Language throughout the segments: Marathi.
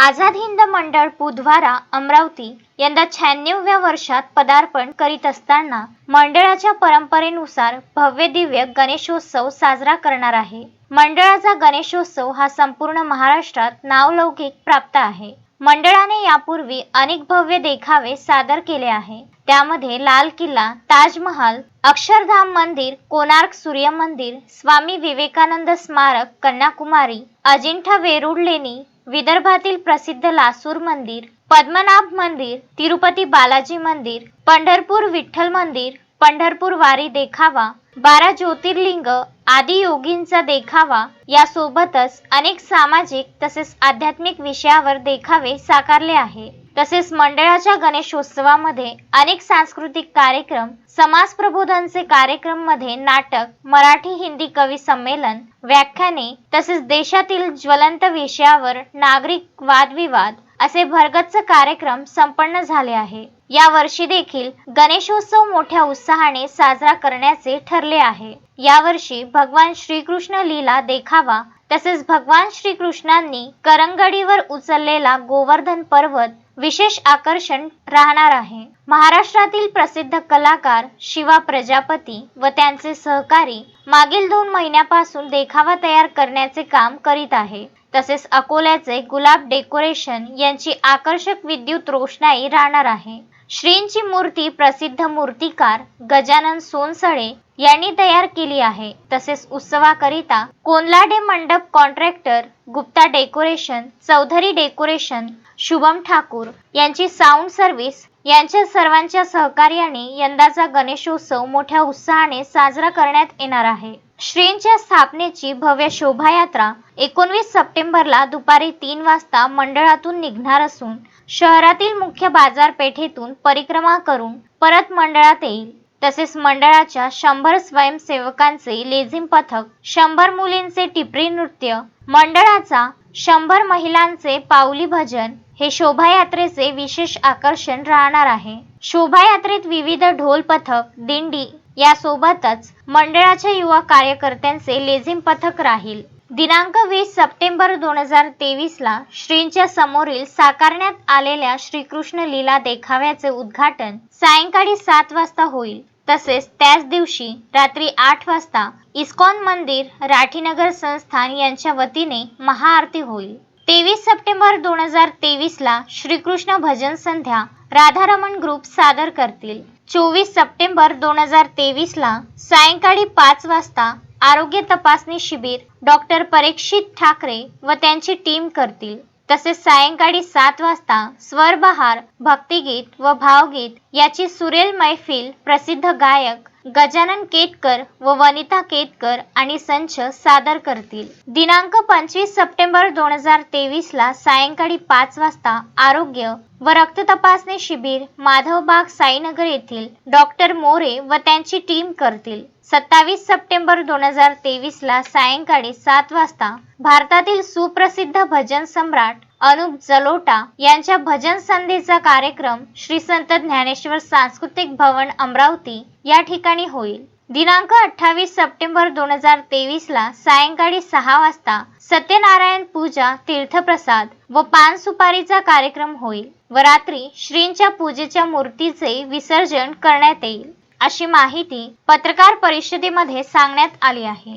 आझाद हिंद मंडळ बुधवारा अमरावती यंदा शहाण्णव्या वर्षात पदार्पण करीत असताना मंडळाच्या परंपरेनुसार भव्य दिव्य गणेशोत्सव साजरा करणार आहे. मंडळाचा गणेशोत्सव हा संपूर्ण महाराष्ट्रात नावलौकिक प्राप्त आहे. मंडळाने यापूर्वी अनेक भव्य देखावे सादर केले आहे. त्यामध्ये लाल किल्ला ताजमहाल अक्षरधाम मंदिर कोणार्क सूर्य मंदिर स्वामी विवेकानंद स्मारक कन्याकुमारी अजिंठा वेरूळ लेणी विदर्भातील प्रसिद्ध लासूर मंदिर पद्मनाभ मंदिर तिरुपती बालाजी मंदिर पंढरपूर विठ्ठल मंदिर पंढरपूर वारी देखावा बारा ज्योतिर्लिंग आदी योगींचा देखावा. यासोबतच अनेक सामाजिक तसेच आध्यात्मिक विषयावर देखावे साकारले आहे. तसेच मंडळाच्या गणेशोत्सवामध्ये अनेक सांस्कृतिक कार्यक्रम समाज प्रबोधनचे कार्यक्रममध्ये नाटक मराठी हिंदी कवी संमेलन व्याख्याने तसेच देशातील ज्वलंत विषयावर नागरिक वादविवाद असे भरगच्च कार्यक्रम संपन्न झाले आहे या वर्षी देखील गणेशोत्सव मोठ्या उत्साहाने साजरा करण्याचे ठरले आहे. यावर्षी भगवान श्रीकृष्ण लीला देखावा तसेच भगवान श्रीकृष्णांनी करंगडीवर उचललेला गोवर्धन पर्वत विशेष आकर्षण राहणार आहे. महाराष्ट्रातील प्रसिद्ध कलाकार शिवा प्रजापती व त्यांचे सहकारी मागील दोन महिन्यापासून देखावा तयार करण्याचे काम करीत आहे. तसेच अकोल्याचे गुलाब डेकोरेशन यांची आकर्षक विद्युत रोषणाई राहणार आहे. श्रींची मूर्ती प्रसिद्ध मूर्तिकार गजानन सोनसळे यांनी तयार केली आहे. तसेच उत्सवाकरिता कोनलाडे मंडप contractor Gupta decoration Chaudhari decoration Shubham Thakur यांची साऊंड सर्व्हिस यांच्या सर्वांच्या सहकार्याने यंदाचा गणेशोत्सव मोठ्या उत्साहाने साजरा करण्यात येणार आहे. श्रींच्या स्थापनेची भव्य शोभायात्रा एकोणवीस सप्टेंबरला दुपारी तीन वाजता मंडळातून निघणार असून शहरातील मुख्य बाजारपेठेतून परिक्रमा करून परत मंडळात येईल. तसेच मंडळाच्या शंभर स्वयंसेवकांचे लेझिम पथक शंभर मुलींचे टिपरी नृत्य मंडळाचा शंभर महिलांचे पावली भजन हे शोभायात्रेचे विशेष आकर्षण राहणार आहे. शोभायात्रेत विविध ढोल पथक दिंडी यासोबतच मंडळाच्या युवा कार्यकर्त्यांचे लेझिम पथक राहील. दिनांक वीस सप्टेंबर दोन हजार तेवीसला श्रींच्या समोरील साकारण्यात आलेल्या श्रीकृष्ण लीला देखाव्याचे उद्घाटन सायंकाळी सात वाजता होईल. तसेच त्याच दिवशी रात्री आठ वाजता इस्कॉन मंदिर राठीनगर संस्थान यांच्या वतीने महाआरती होईल. तेवीस सप्टेंबर दोन हजार तेवीसला श्रीकृष्ण भजन संध्या राधारमण ग्रुप सादर करतील. चोवीस सप्टेंबर दोन हजार तेवीसला सायंकाळी पाच वाजता आरोग्य तपासणी शिबिर डॉक्टर परीक्षित ठाकरे व त्यांची टीम करतील. तसेच सायंकाळी सात वाजता स्वरबहार भक्तिगीत व भावगीत याची सुरेल मैफिल प्रसिद्ध गायक गजानन केतकर व वनिता केतकर आणि संच सादर करतील. दिनांक पंचवीस सप्टेंबर दोन हजार तेवीस ला सायंकाळी पाच वाजता आरोग्य व रक्त तपासणी शिबिर माधवबाग साईनगर येथील डॉक्टर मोरे व त्यांची टीम करतील. सत्तावीस सप्टेंबर दोन हजार तेवीस ला सायंकाळी सात वाजता भारतातील सुप्रसिद्ध भजन सम्राट अनुप जलोटा यांच्या भजन संधीचा कार्यक्रम श्री संत ज्ञानेश्वर सांस्कृतिक भवन अमरावती या ठिकाणी होईल. दिनांक अठ्ठावीस सप्टेंबर दोन हजार तेवीस ला सायंकाळी सहा वाजता सत्यनारायण पूजा तीर्थप्रसाद व पान सुपारीचा कार्यक्रम होईल व रात्री श्रींच्या पूजेच्या मूर्तीचे विसर्जन करण्यात येईल अशी माहिती पत्रकार परिषदेमध्ये सांगण्यात आली आहे.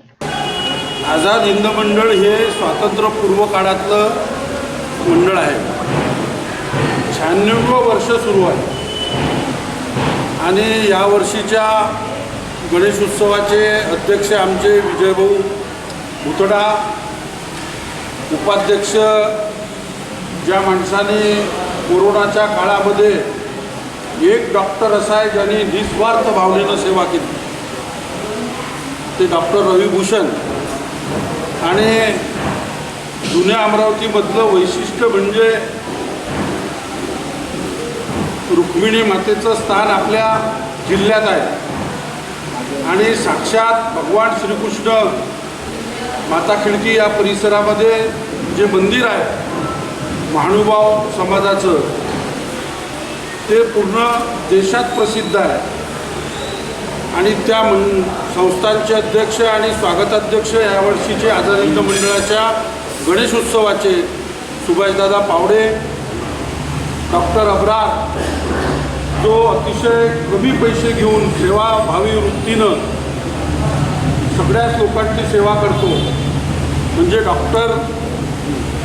आझाद हिंद मंडळ हे स्वातंत्र्यपूर्व काळातलं मंडळ आहे. शहाण्णव वर्ष सुरू आहे. आणि या वर्षीच्या गणेशोत्सवाचे अध्यक्ष आमचे विजयभाऊ भुतडा उपाध्यक्ष ज्या माणसाने कोरोनाच्या काळामध्ये एक डॉक्टर असा आहे ज्यांनी निस्वार्थ भावनेनं सेवा केली. ते डॉक्टर रविभूषण आणि जुन्या अमरावतीमधलं वैशिष्ट्य म्हणजे रुक्मिणी मातेचं स्थान आपल्या जिल्ह्यात आहे. आणि साक्षात भगवान श्रीकृष्ण माता खिडकी या परिसरामध्ये जे मंदिर आहे महानुभाव समाजाचं ते पूर्ण देशात प्रसिद्ध आहे. आणि त्या मन संस्थांचे अध्यक्ष आणि स्वागताध्यक्ष यावर्षीचे आझाद मंडळाच्या गणेशोत्सवाचे सुभाषदादा पावडे डॉक्टर अब्रार जो अतिशय कमी पैसे घेऊन सेवाभावी वृत्तीनं सगळ्याच लोकांची सेवा करतो म्हणजे डॉक्टर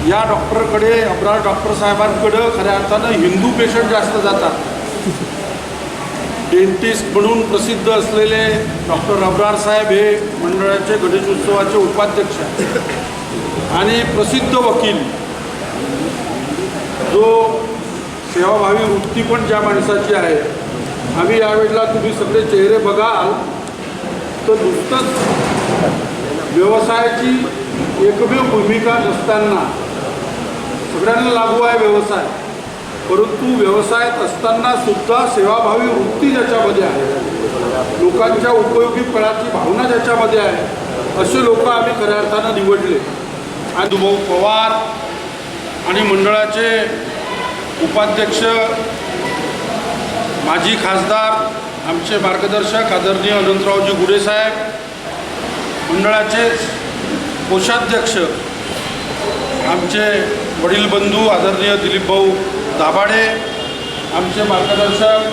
या डॉक्टरकडे अब्रार डॉक्टर साहेबांकडं खऱ्या अर्थानं हिंदू पेशंट जास्त जातात. डेंटिस्ट म्हणून प्रसिद्ध असलेले डॉक्टर अब्रार साहेब हे मंडळाचे गणेशोत्सवाचे उपाध्यक्ष आहेत. आणि प्रसिद्ध वकील. जो सेवाभावी वृत्ती पण ज्या माणसाची आहे. आम्ही यावेळेला तुम्ही सगळे चेहरे बघाल तर नुसतंच व्यवसायाची एकमेव भूमिका नसताना सगळ्यांना लागू आहे व्यवसाय. परंतु व्यवसायात असताना सुद्धा सेवाभावी वृत्ती ज्याच्यामध्ये आहे लोकांच्या उपयोगी पळाची भावना ज्याच्यामध्ये आहे असे लोक आम्ही खऱ्या अर्थानं निवडले. आणि दुभाऊ पवार आणि मंडळाचे उपाध्यक्ष माजी खासदार आमचे मार्गदर्शक आदरणीय अनंतरावजी गुडेसाहेब मंडळाचे कोषाध्यक्ष आमचे वडील बंधू आदरणीय दिलीप भाऊ दाभाडे आमचे मार्गदर्शक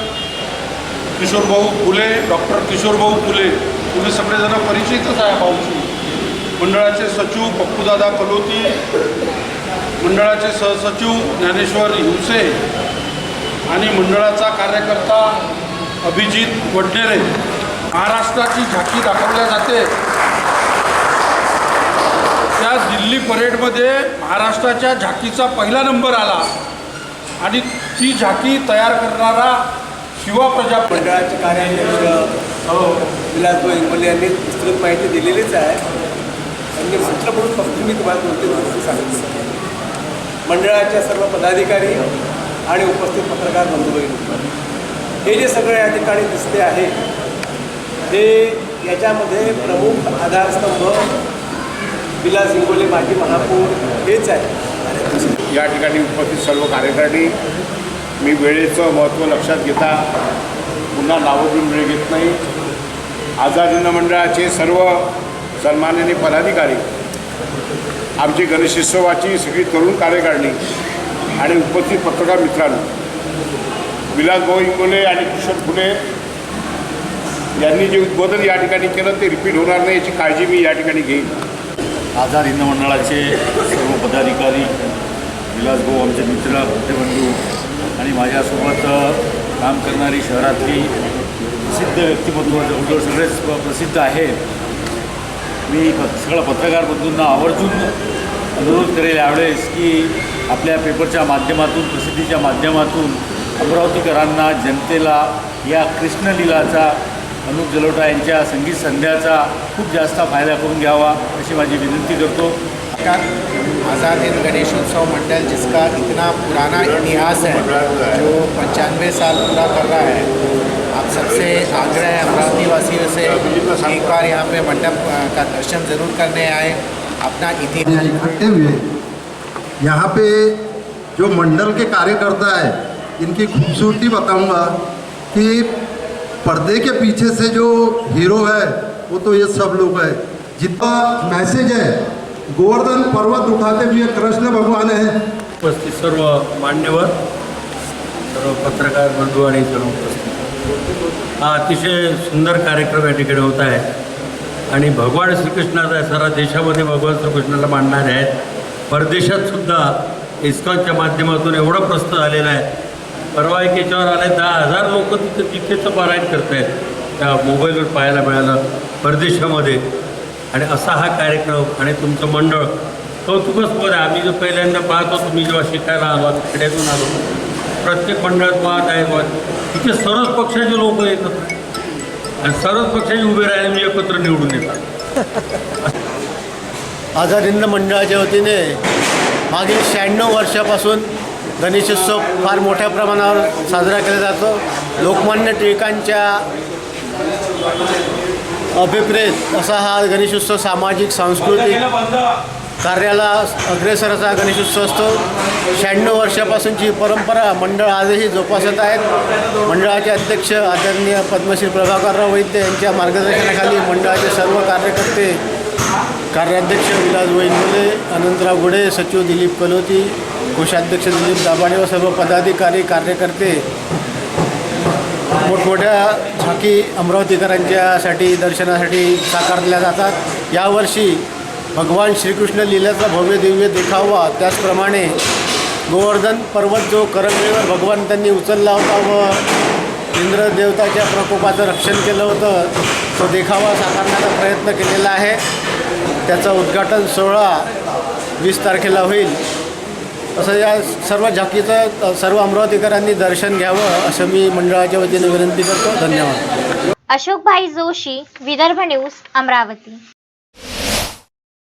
किशोरभाऊ फुले डॉक्टर किशोरभाऊ फुले. तुम्ही सगळेजण परिचितच आहे भाऊची मंडळाचे सचिव पप्पूदादा कलोती मंडळाचे सहसचिव ज्ञानेश्वर हिवसे आणि मंडळाचा कार्यकर्ता अभिजित वडनेरे. महाराष्ट्राची झाकी दाखवल्या जाते. त्या दिल्ली परेडमध्ये महाराष्ट्राच्या झाकीचा पहिला नंबर आला आणि ती झाकी तयार करणारा शिवा प्रजा मंडळाचे कार्याध्यक्ष हो, विलास भाई यांनी विस्तृत माहिती दिलेलीच आहे. म्हणजे सूत्र म्हणून फक्त मी तुम्हाला दोन तीन गोष्टी सांगितलं. मंडळाच्या सर्व पदाधिकारी आणि उपस्थित पत्रकार बंधू हे जे सगळं या ठिकाणी दिसते आहे ते याच्यामध्ये प्रमुख आधारस्तंभ विलास हिंगोले माजी महापौर हेच आहे या ठिकाणी उपस्थित सर्व कार्यकारिणी मी वेळेचं महत्त्व लक्षात घेता पुन्हा नावं देऊन वेळ घेत नाही. आझादी मंडळाचे सर्व सन्माननीय पदाधिकारी आमची गणेशोत्सवाची सगळी तरुण कार्यकारिणी आणि उपस्थित पत्रकार मित्रांनो विलासभाऊ इंगोले आणि किशोर फुले यांनी जे उद्बोधन या ठिकाणी केलं ते रिपीट होणार नाही याची काळजी मी या ठिकाणी घेईन. आझाद हिंद मंडळाचे सर्व पदाधिकारी विलासभाऊ आमचे मित्र बंधू आणि माझ्यासोबत काम करणारी शहरातली प्रसिद्ध व्यक्तिमत्व जवळजवळ सगळेच प्रसिद्ध आहे. मी प सगळ्या पत्रकार बंधूंना आवर्जून अनुरोध करेल यावेळेस की आपल्या पेपरच्या माध्यमातून प्रसिद्धीच्या माध्यमातून अमरावतीकरांना जनतेला या कृष्णलीलाचा अनुप जलोटा यांच्या संगीत संध्याचा खूप जास्त फायदा करून घ्यावा अशी माझी विनंती करतो. आज़ाद हिंद गणेशोत्सव मंडल जिसका इतना पुराना इतिहास है जो पंचानवे साल पूरा कर रहा है आप सबसे आग्रह है अमरावती वासियों से एक बार यहाँ पे मंडप का दर्शन ज़रूर करने आए अपना इतिहास यहाँ इकट्ठे हुए यहाँ पे जो मंडल के कार्यकर्ता है इनकी खूबसूरती बताऊँगा कि पर्दे के पीछे से जो हीरो है वो तो ये सब लोग है। जितना मैसेज है गोवर्धन पर्वत उठाते हुए कृष्ण भगवान है। उपस्थित सर्व मान्यवर सर्व पत्रकार बंधू आणि सर्व उपस्थित। हा अतिशय सुंदर कार्यक्रम या ठिकाणी होत आहे. आणि भगवान श्रीकृष्णाचा सारा देशामध्ये भगवान श्रीकृष्णाला मांडणारे आहेत. परदेशात सुद्धा इस्कॉनच्या माध्यमातून एवढं प्रस्त झालेलं आहे. परवा एक याच्यावर आले दहा हजार लोक तिथे तिथेचं पारायण करत आहेत त्या मोबाईलवर पाहायला मिळालं परदेशामध्ये. आणि असा हा कार्यक्रम आणि तुमचं मंडळ कौतुकस्पद आहे. आम्ही जो पहिल्यांदा पाहतो तुम्ही जेव्हा शिकायला आलो खेड्यातून आलो प्रत्येक मंडळात वाद आहे वाद तिथे सर्वच पक्षाचे लोक येतात आणि सर्वच पक्षाचे उभे राहिले मी एकत्र निवडून येतात. आझाद हिंद मंडळाच्या वतीने मागील शहाण्णव वर्षापासून गणेशोत्सव फार मोठ्या प्रमाणावर साजरा केला जातो. लोकमान्य टिळकांच्या अभिप्रेत असा हा गणेशोत्सव सामाजिक सांस्कृतिक कार्याला अग्रेसराचा गणेशोत्सव असतो. शहाण्णव वर्षापासूनची परंपरा मंडळ आजही जोपासत आहेत. मंडळाचे अध्यक्ष आदरणीय पद्मश्री प्रभाकरराव वैद्य यांच्या मार्गदर्शनाखाली मंडळाचे सर्व कार्यकर्ते कार्याध्यक्ष विलास वैनमुले अनंतराव गुडे सचिव दिलीप कलोती कोषाध्यक्ष दिलीप दाभाडे व सर्व पदाधिकारी कार्यकर्ते मोठमोठ्या झाकी अमरावतीकरांच्यासाठी दर्शनासाठी साकारल्या जातात. यावर्षी भगवान श्रीकृष्ण लिल्याचा भव्य दिव्य देखावा. त्याचप्रमाणे गोवर्धन पर्वत जो करंगळीवर भगवान त्यांनी उचलला होता व इंद्रदेवताच्या प्रकोपाचं रक्षण केलं होतं तो देखावा साकारण्याचा प्रयत्न केलेला आहे. त्याचं उद्घाटन सोहळा वीस तारखेला होईल. असं या सर्व झाकीचं सर्व अमरावतीकरांनी दर्शन घ्यावं असं मी मंडळाच्या वतीने विनंती करतो. धन्यवाद. अशोकभाई जोशी विदर्भ न्यूज अमरावती.